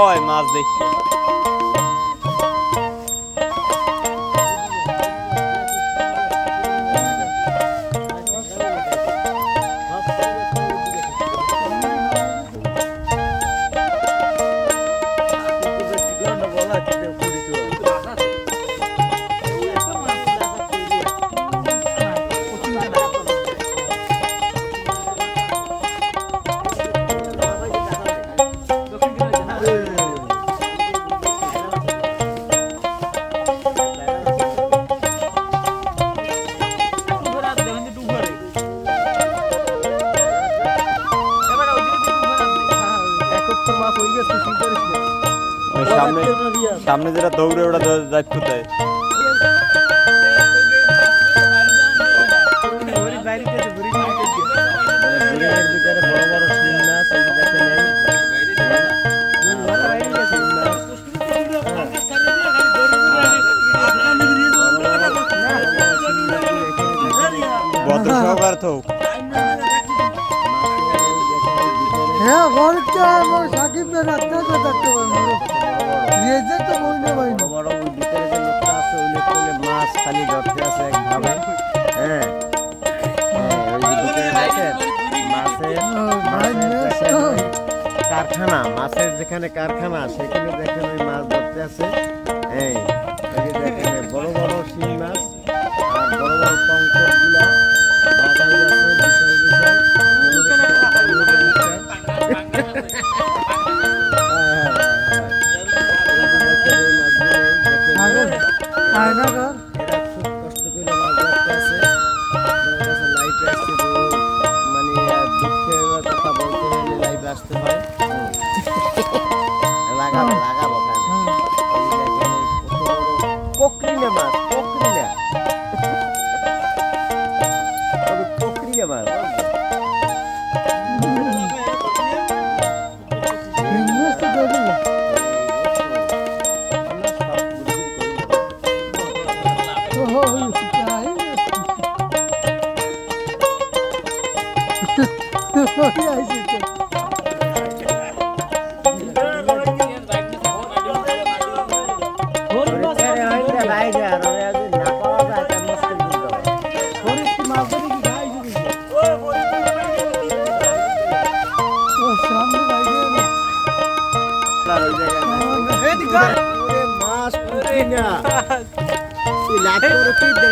হয় মাছ দেখি ওই সামনে সামনে যেটা দৌড়ে ওটা দায়িত্ব দেয়। ভদ্র সহকার তো সাকিবকে রাখতে হবে থাকতে পারব রেজে তো বইনে পাইনি বড় বড় ওই ভিতরে যে লোকটা আছে ওই লোকটা মাছ খালি ধরতে আছে একভাবে। হ্যাঁ। হ্যাঁ, ওই যে কারখানা মাছের যেখানে কারখানা সেখানে দেখেন ওই মাছ ধরতে আছে এই এই দেখেন। 잘 나가. তো তাই ওই আইছে